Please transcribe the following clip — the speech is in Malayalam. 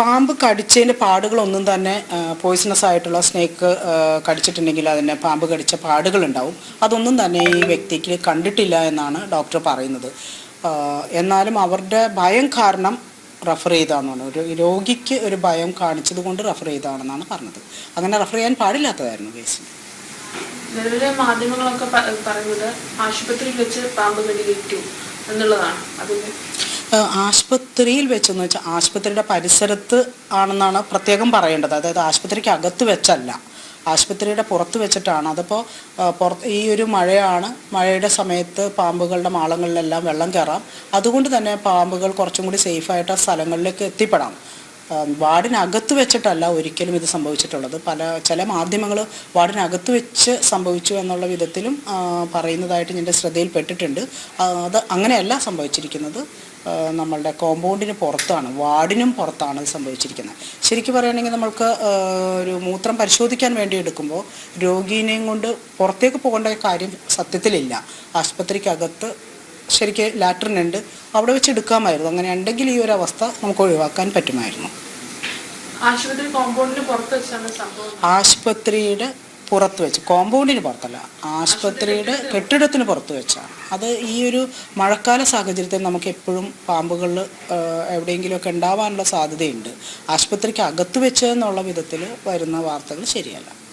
പാമ്പ് കടിച്ചതിന്റെ പാടുകളൊന്നും തന്നെ പോയിസണസ് ആയിട്ടുള്ള സ്നേക്ക് കടിച്ചിട്ടുണ്ടെങ്കിൽ അതിന് പാമ്പ് കടിച്ച പാടുകളുണ്ടാവും അതൊന്നും തന്നെ ഈ വ്യക്തിക്ക് കണ്ടിട്ടില്ല എന്നാണ് ഡോക്ടർ പറയുന്നത്. എന്നാലും അവരുടെ ഭയം കാരണം റഫർ ചെയ്താണെന്നാണ് ഒരു രോഗിക്ക് ഒരു ഭയം കാണിച്ചത് കൊണ്ട് റഫർ ചെയ്താണെന്നാണ് പറഞ്ഞത്. അങ്ങനെ റഫർ ചെയ്യാൻ പാടില്ലാത്തതായിരുന്നു കേസ് നിലവിലെ മാധ്യമങ്ങളൊക്കെ പറയുന്നത് ആശുപത്രിയിൽ വെച്ച് പാമ്പ് കടിയേറ്റു എന്നുള്ളതാണ്. അതിന് ആശുപത്രിയിൽ വെച്ചെന്ന് വെച്ചാൽ ആശുപത്രിയുടെ പരിസരത്ത് ആണെന്നാണ് പ്രത്യേകം പറയേണ്ടത്. അതായത് ആശുപത്രിക്ക് അകത്ത് വെച്ചല്ല. ആശുപത്രിയുടെ പുറത്ത് വെച്ചിട്ടാണ്. അതിപ്പോൾ പുറത്ത് ഈ ഒരു മഴയാണ്. മഴയുടെ സമയത്ത് പാമ്പുകളുടെ മാളങ്ങളിലെല്ലാം വെള്ളം കയറാം അതുകൊണ്ട് തന്നെ പാമ്പുകൾ കുറച്ചും കൂടി സേഫായിട്ട് ആ സ്ഥലങ്ങളിലേക്ക് എത്തിപ്പെടാം. വാർഡിനകത്ത് വെച്ചിട്ടല്ല ഒരിക്കലും ഇത് സംഭവിച്ചിട്ടുള്ളത്. പല ചില മാധ്യമങ്ങൾ വാർഡിനകത്ത് വെച്ച് സംഭവിച്ചു എന്നുള്ള വിധത്തിലും പറയുന്നതായിട്ട് എന്റെ ശ്രദ്ധയിൽപ്പെട്ടിട്ടുണ്ട്. അത് അങ്ങനെയല്ല സംഭവിച്ചിരിക്കുന്നത്. നമ്മളുടെ കോമ്പൗണ്ടിന് പുറത്താണ് വാർഡിനും പുറത്താണ് സംഭവിച്ചിരിക്കുന്നത്. ശരിക്കും പറയുകയാണെങ്കിൽ നമ്മൾക്ക് ഒരു മൂത്രം പരിശോധിക്കാൻ വേണ്ടി എടുക്കുമ്പോൾ രോഗീനെയും കൊണ്ട് പുറത്തേക്ക് പോകേണ്ട കാര്യം സത്യത്തിലില്ല. ആശുപത്രിക്കകത്ത് ശരിക്ക് ലാട്രിൻ ഉണ്ട്. അവിടെ വെച്ച് എടുക്കാമായിരുന്നു. അങ്ങനെ ഉണ്ടെങ്കിൽ ഈ ഒരു അവസ്ഥ നമുക്ക് ഒഴിവാക്കാൻ പറ്റുമായിരുന്നു. ആശുപത്രി കോമ്പൗണ്ടിന് പുറത്ത് വെച്ചാണ് സംഭവം. ആശുപത്രിയുടെ പുറത്ത് വെച്ച്. കോമ്പൗണ്ടിന് പുറത്തല്ല. ആശുപത്രിയുടെ കെട്ടിടത്തിന് പുറത്ത് വെച്ചാണ് അത് ഈ ഒരു മഴക്കാല സാഹചര്യത്തിൽ നമുക്ക് എപ്പോഴും പാമ്പുകൾ എവിടെയെങ്കിലുമൊക്കെ ഉണ്ടാവാനുള്ള സാധ്യതയുണ്ട്. ആശുപത്രിക്ക് അകത്ത് വെച്ച് എന്നുള്ള വിധത്തിൽ വരുന്ന വാർത്തകൾ ശരിയല്ല.